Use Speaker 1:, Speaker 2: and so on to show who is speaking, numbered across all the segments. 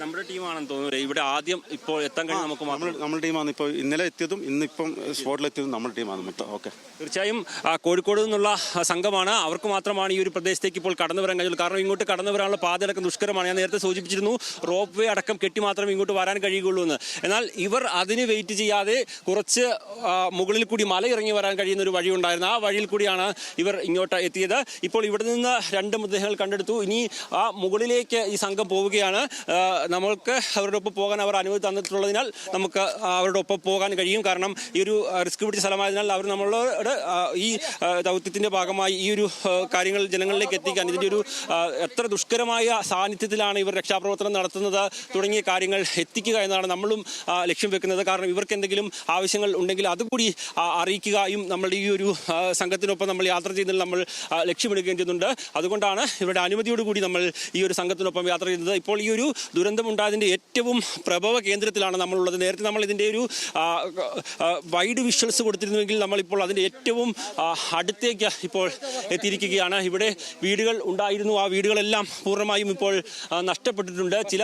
Speaker 1: നമ്മുടെ ടീമാണെന്ന് തോന്നുന്നു ഇവിടെ ആദ്യം ഇപ്പോൾ എത്താൻ കഴിഞ്ഞാൽ നമുക്ക്
Speaker 2: നമ്മൾ നമ്മുടെ ടീമാണ് ഇപ്പോൾ ഇന്നലെ എത്തിയതും ഇന്നിപ്പം സ്പോട്ടിലെത്തിയതും നമ്മുടെ ടീമാണ് മൊത്തം ഓക്കെ.
Speaker 1: തീർച്ചയായും കോഴിക്കോട് നിന്നുള്ള സംഘമാണ്. അവർക്ക് മാത്രമാണ് ഈ ഒരു പ്രദേശത്തേക്ക് ഇപ്പോൾ കടന്നു വരാൻ കഴിയുള്ളൂ കാരണം ഇങ്ങോട്ട് കടന്നു വരാനുള്ള പാതയടക്കം ദുഷ്കരമാണ്. ഞാൻ നേരത്തെ സൂചിപ്പിച്ചിരുന്നു റോപ്പ് വേ അടക്കം കെട്ടി മാത്രമേ ഇങ്ങോട്ട് വരാൻ കഴിയുകയുള്ളൂ എന്ന്. എന്നാൽ ഇവർ അതിന് വെയിറ്റ് ചെയ്യാതെ കുറച്ച് മുകളിൽ കൂടി മല ഇറങ്ങി വരാൻ കഴിയുന്ന ഒരു വഴി ഉണ്ടായിരുന്നു. ആ വഴിയിൽ കൂടിയാണ് ഇവർ ഇങ്ങോട്ട് എത്തിയത്. ഇപ്പോൾ ഇവിടെ നിന്ന് രണ്ട് മൃതദേഹങ്ങൾ കണ്ടെടുത്തു. ഇനി ആ മുകളിലേക്ക് ഈ സംഘം പോവുകയാണ്. നമ്മൾക്ക് അവരുടെ ഒപ്പം പോകാൻ അവർ അനുമതി തന്നിട്ടുള്ളതിനാൽ നമുക്ക് അവരുടെ ഒപ്പം പോകാൻ കഴിയും. കാരണം ഈ ഒരു റിസ്ക് പിടിച്ച സ്ഥലമായതിനാൽ അവർ നമ്മളോട് ഈ ദൗത്യത്തിന്റെ ഭാഗമായി ഈ ഒരു കാര്യങ്ങൾ ജനങ്ങളിലേക്ക് എത്തിക്കാൻ ഇതിന്റെ ഒരു എത്ര ദുഷ്കരമായ സാന്നിധ്യത്തിലാണ് ഇവർ രക്ഷാപ്രവർത്തനം നടത്തുന്നത് തുടങ്ങിയ കാര്യങ്ങൾ എത്തിക്കുക എന്നതാണ് നമ്മളും ലക്ഷ്യം വെക്കുന്നത്. കാരണം ഇവർക്ക് എന്തെങ്കിലും ആവശ്യങ്ങൾ ഉണ്ടെങ്കിൽ അതുകൂടി അറിയിക്കുകയും നമ്മളുടെ ഈ ഒരു സംഘത്തിനൊപ്പം നമ്മൾ യാത്ര ചെയ്യുന്നതിൽ നമ്മൾ ലക്ഷ്യമിടുകയും ചെയ്യുന്നുണ്ട്. അതുകൊണ്ടാണ് ഇവരുടെ അനുമതിയോടുകൂടി നമ്മൾ ഈ ഒരു സംഘത്തിനൊപ്പം യാത്ര ചെയ്യുന്നത്. ഇപ്പോൾ ഈ ഒരു ദുരന്തമുണ്ടായതിന്റെ ഏറ്റവും പ്രഭവ കേന്ദ്രത്തിലാണ് നമ്മളുള്ളത്. നേരത്തെ നമ്മൾ ഇതിന്റെ ഒരു വൈഡ് വിഷ്വൽസ് കൊടുത്തിരുന്നുവെങ്കിൽ നമ്മളിപ്പോൾ അതിന്റെ ഏറ്റവും അടുത്തേക്ക് ഇപ്പോൾ എത്തിയിരിക്കുകയാണ്. ഇവിടെ വീടുകൾ ഉണ്ടായിരുന്നു. ആ വീടുകളെല്ലാം പൂർണമായും ഇപ്പോൾ നഷ്ടപ്പെട്ടിട്ടുണ്ട്. ചില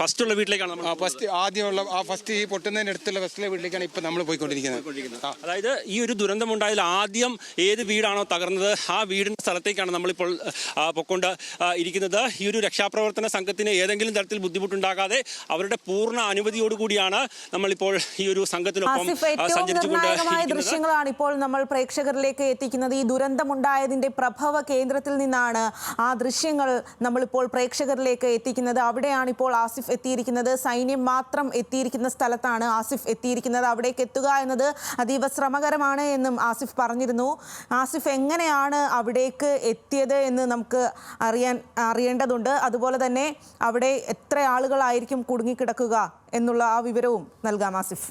Speaker 1: ഫസ്റ്റുള്ള വീട്ടിലേക്കാണ് നമ്മൾ
Speaker 3: ഫസ്റ്റ് ആദ്യമുള്ള ആ ഫസ്റ്റ് ഈ പൊട്ടുന്നതിനടുത്തുള്ള ഫസ്റ്റിലെ വീട്ടിലേക്കാണ് ഇപ്പോൾ നമ്മൾ പോയിക്കൊണ്ടിരിക്കുന്നത്.
Speaker 1: അതായത് ഈ ഒരു ദുരന്തമുണ്ടായതിൽ ആദ്യം ഏത് വീടാണോ തകർന്നത് ആ വീടിന്റെ സ്ഥലത്തേക്കാണ് നമ്മളിപ്പോൾ പൊക്കൊണ്ട് ഇരിക്കുന്നത്. ഈ ഒരു രക്ഷാപ്രവർത്തന സംഘത്തിന് ഏതെങ്കിലും തരത്തിൽ ബുദ്ധിമുട്ടുണ്ടാകാതെ അവരുടെ പൂർണ അനുമതിയോടുകൂടിയാണ് നമ്മളിപ്പോൾ ഈ ഒരു സംഘത്തിനൊപ്പം സഞ്ചരിച്ചുകൊണ്ട്
Speaker 4: ദൃശ്യങ്ങളാണ് ഇപ്പോൾ നമ്മൾ പ്രേക്ഷകരിലേക്ക് എത്തിക്കുന്നത്. ഈ ദുരന്തമുണ്ടായതിന്റെ പ്രഭവ കേന്ദ്രത്തിൽ നിന്നാണ് ആ ദൃശ്യങ്ങൾ നമ്മളിപ്പോൾ പ്രേക്ഷകരിലേക്ക് എത്തിക്കുന്നത്. അവിടെയാണ് ഇപ്പോൾ ആസിഫ് എത്തിയിരിക്കുന്നത്. സൈന്യം മാത്രം എത്തിയിരിക്കുന്ന സ്ഥലത്താണ് ആസിഫ് എത്തിയിരിക്കുന്നത്. അവിടേക്ക് എത്തുക എന്നത് അതീവ ശ്രമകരമാണ് എന്നും ആസിഫ് പറഞ്ഞിരുന്നു. ആസിഫ് എങ്ങനെയാണ് അവിടേക്ക് എത്തിയത് എന്ന് നമുക്ക് അറിയാൻ അറിയേണ്ടതുണ്ട്. അതുപോലെ തന്നെ അവിടെ എത്ര ആളുകളായിരിക്കും കുടുങ്ങിക്കിടക്കുക എന്നുള്ള ആ വിവരവും നൽകാം ആസിഫ്.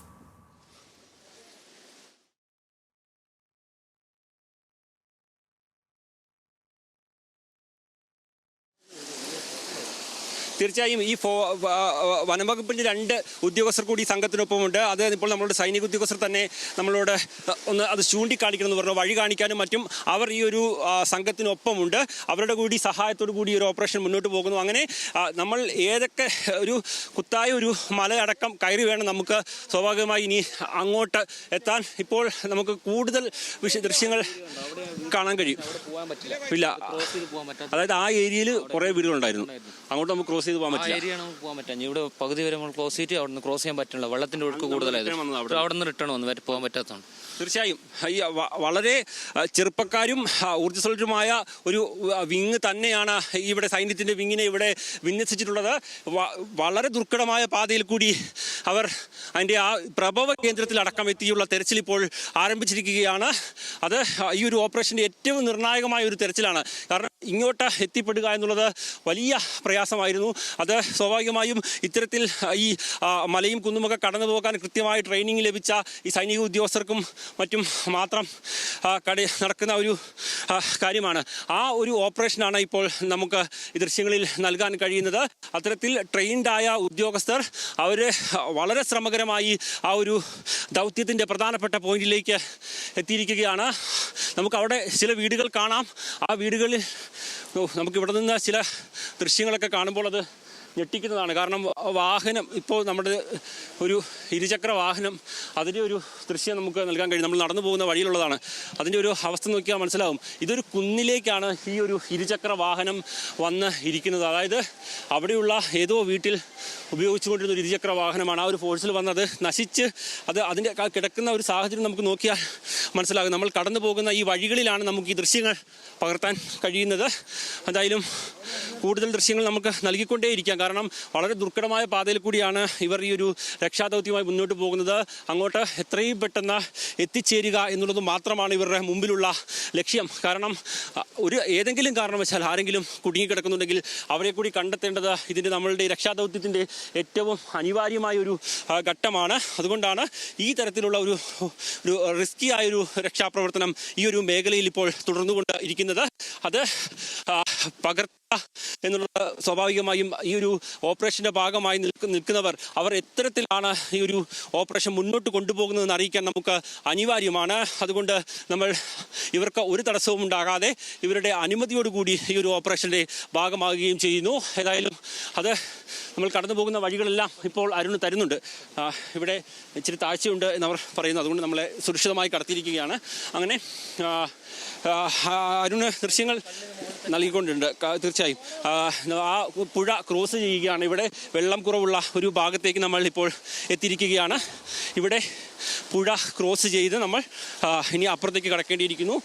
Speaker 1: തീർച്ചയായും ഈ ഫോ വനംവകുപ്പിന്റെ രണ്ട് ഉദ്യോഗസ്ഥർ കൂടി ഈ സംഘത്തിനൊപ്പമുണ്ട്. അത് ഇപ്പോൾ നമ്മളുടെ സൈനിക ഉദ്യോഗസ്ഥർ തന്നെ നമ്മളോട് ഒന്ന് അത് ചൂണ്ടിക്കാണിക്കണം എന്ന് പറഞ്ഞു. വഴി കാണിക്കാനും മറ്റും അവർ ഈ ഒരു സംഘത്തിനൊപ്പമുണ്ട്. അവരുടെ കൂടി സഹായത്തോടു കൂടി ഒരു ഓപ്പറേഷൻ മുന്നോട്ട് പോകുന്നു. അങ്ങനെ നമ്മൾ ഏതൊക്കെ ഒരു കുത്തായ ഒരു മലയടക്കം കയറി വേണം നമുക്ക് സ്വാഭാവികമായി ഇനി അങ്ങോട്ട് എത്താൻ. ഇപ്പോൾ നമുക്ക് കൂടുതൽ ദൃശ്യങ്ങൾ കാണാൻ കഴിയും. ഇല്ല അതായത് ആ ഏരിയയിൽ കുറേ വീടുകളുണ്ടായിരുന്നു. അങ്ങോട്ട് നമുക്ക് ക്രോസ് ചെയ്ത് പോകാൻ പറ്റില്ല.
Speaker 5: ഏരിയ നമുക്ക് പോകാൻ പറ്റാൻ ഇവിടെ പകുതി വരെ നമ്മൾ ക്ലോസ് ചെയ്തിട്ട് അവിടെ നിന്ന് ക്രോസ് ചെയ്യാൻ പറ്റില്ല വെള്ളത്തിന്റെ ഒഴുക്ക് കൂടുതലായത്.
Speaker 1: return വന്നത് അവിടെ
Speaker 5: നിന്ന് റിട്ടേൺ വന്ന്. വരെ പോകാൻ പറ്റാത്തതാണ്.
Speaker 1: തീർച്ചയായും. ഈ വ- വളരെ ആ, ചെറുപ്പക്കാരും ആ, ഊർജസ്വലരുമായ ഒരു ആ, വിങ് തന്നെയാണ് ഇവിടെ സൈന്യത്തിന്റെ വിങ്ങിനെ ഇവിടെ വിന്യസിച്ചിട്ടുള്ളത്. വ- വളരെ ദുർഘടമായ പാതയിൽ കൂടി അവർ അതിന്റെ ആ പ്രഭവ കേന്ദ്രത്തിൽ അടക്കം എത്തിയുള്ള തെരച്ചിൽ ഇപ്പോൾ ആരംഭിച്ചിരിക്കുകയാണ്. അത് ഈ ഒരു ഓപ്പറേഷന്റെ ഏറ്റവും നിർണായകമായ ഒരു തെരച്ചിലാണ്. കാരണം ഇങ്ങോട്ട് എത്തിപ്പെടുക എന്നുള്ളത് വലിയ പ്രയാസമായിരുന്നു. അത് സ്വാഭാവികമായും ഇത്തരത്തിൽ ഈ മലയും കുന്നുമൊക്കെ കടന്നു പോകാൻ കൃത്യമായ ട്രെയിനിങ് ലഭിച്ച ഈ സൈനിക ഉദ്യോഗസ്ഥർക്കും മറ്റും മാത്രം കട നടക്കുന്ന ഒരു കാര്യമാണ്. ആ ഒരു ഓപ്പറേഷനാണ് ഇപ്പോൾ നമുക്ക് ഈ ദൃശ്യങ്ങളിൽ നൽകാൻ കഴിയുന്നത്. അത്തരത്തിൽ ട്രെയിൻഡായ ഉദ്യോഗസ്ഥർ അവർ വളരെ ശ്രമകരമായി ആ ഒരു ദൗത്യത്തിന്റെ പ്രധാനപ്പെട്ട പോയിന്റിലേക്ക് എത്തിയിരിക്കുകയാണ്. നമുക്ക് അവിടെ ചില വീടുകൾ കാണാം. ആ വീടുകളിൽ ഓ, നമുക്ക് ഇവിടെ നിന്ന് ചില ദൃശ്യങ്ങളൊക്കെ കാണുമ്പോൾ അത് ഞെട്ടിക്കുന്നതാണ്. കാരണം വാഹനം ഇപ്പോൾ നമ്മുടെ ഒരു ഇരുചക്ര വാഹനം അതിന്റെ ഒരു ദൃശ്യം നമുക്ക് നൽകാൻ കഴിയും. നമ്മൾ നടന്നു പോകുന്ന വഴിയിലുള്ളതാണ്. അതിന്റെ ഒരു അവസ്ഥ നോക്കിയാൽ മനസ്സിലാവും. ഇതൊരു കുന്നിലേക്കാണ് ഈ ഒരു ഇരുചക്ര വാഹനം വന്ന് ഇരിക്കുന്നത്. അതായത് അവിടെയുള്ള ഏതോ വീട്ടിൽ ഉപയോഗിച്ചുകൊണ്ടിരുന്ന ഒരു ഇരുചക്ര വാഹനമാണ് ആ ഒരു ഫോഴ്സിൽ വന്നത്. നശിച്ച് അത് അതിന്റെ കിടക്കുന്ന ഒരു സാഹചര്യം നമുക്ക് നോക്കിയാൽ മനസ്സിലാകും. നമ്മൾ കടന്നു പോകുന്ന ഈ വഴികളിലാണ് നമുക്ക് ഈ ദൃശ്യങ്ങൾ പകർത്താൻ കഴിയുന്നത്. എന്തായാലും കൂടുതൽ ദൃശ്യങ്ങൾ നമുക്ക് നൽകിക്കൊണ്ടേയിരിക്കാം. വളരെ ദുർഘടമായ പാതയിൽ കൂടിയാണ് ഇവർ ഈ ഒരു രക്ഷാദൗത്യമായി മുന്നോട്ട് പോകുന്നത്. അങ്ങോട്ട് എത്രയും പെട്ടെന്ന് എത്തിച്ചേരുക എന്നുള്ളത് മാത്രമാണ് ഇവരുടെ മുമ്പിലുള്ള ലക്ഷ്യം. കാരണം ഒരു ഏതെങ്കിലും കാരണവശാൽ ആരെങ്കിലും കുടുങ്ങിക്കിടക്കുന്നുണ്ടെങ്കിൽ അവരെ കൂടി കണ്ടെത്തേണ്ടത് ഇതിന്റെ നമ്മളുടെ രക്ഷാദൗത്യത്തിന്റെ ഏറ്റവും അനിവാര്യമായ ഒരു ഘട്ടമാണ്. അതുകൊണ്ടാണ് ഈ തരത്തിലുള്ള ഒരു ഒരു റിസ്കി ആയൊരു രക്ഷാപ്രവർത്തനം ഈ ഒരു മേഖലയിൽ ഇപ്പോൾ തുടർന്നുകൊണ്ട് ഇരിക്കുന്നത്. അത് പകർ എന്നുള്ളത് സ്വാഭാവികമായും ഈ ഒരു ഓപ്പറേഷന്റെ ഭാഗമായി നിൽക്കുന്ന നിൽക്കുന്നവർ അവർ എത്തരത്തിലാണ് ഈ ഒരു ഓപ്പറേഷൻ മുന്നോട്ട് കൊണ്ടുപോകുന്നതെന്ന് അറിയിക്കാൻ നമുക്ക് അനിവാര്യമാണ്. അതുകൊണ്ട് നമ്മൾ ഇവർക്ക് ഒരു തടസ്സവും ഉണ്ടാകാതെ ഇവരുടെ അനുമതിയോടുകൂടി ഈ ഒരു ഓപ്പറേഷന്റെ ഭാഗമാകുകയും ചെയ്യുന്നു. ഏതായാലും അത് നമ്മൾ കടന്നു പോകുന്ന വഴികളെല്ലാം ഇപ്പോൾ അരുണ് തരുന്നുണ്ട്. ഇവിടെ ഇച്ചിരി താഴ്ചയുണ്ട് എന്നവർ പറയുന്നു. അതുകൊണ്ട് നമ്മളെ സുരക്ഷിതമായി കടത്തിയിരിക്കുകയാണ്. അങ്ങനെ അരുണ് ദൃശ്യങ്ങൾ നൽകിക്കൊണ്ടുണ്ട് ക- തീർച്ചയായും. ആ, പുഴ ക്രോസ് ചെയ്യുകയാണ്. ഇവിടെ വെള്ളം കുറവുള്ള ഒരു ഭാഗത്തേക്ക് നമ്മൾ ഇപ്പോൾ എത്തിയിരിക്കുകയാണ്. ഇവിടെ പുഴ ക്രോസ് ചെയ്ത് നമ്മൾ ഇനി അപ്പുറത്തേക്ക് കടക്കേണ്ടിയിരിക്കുന്നു.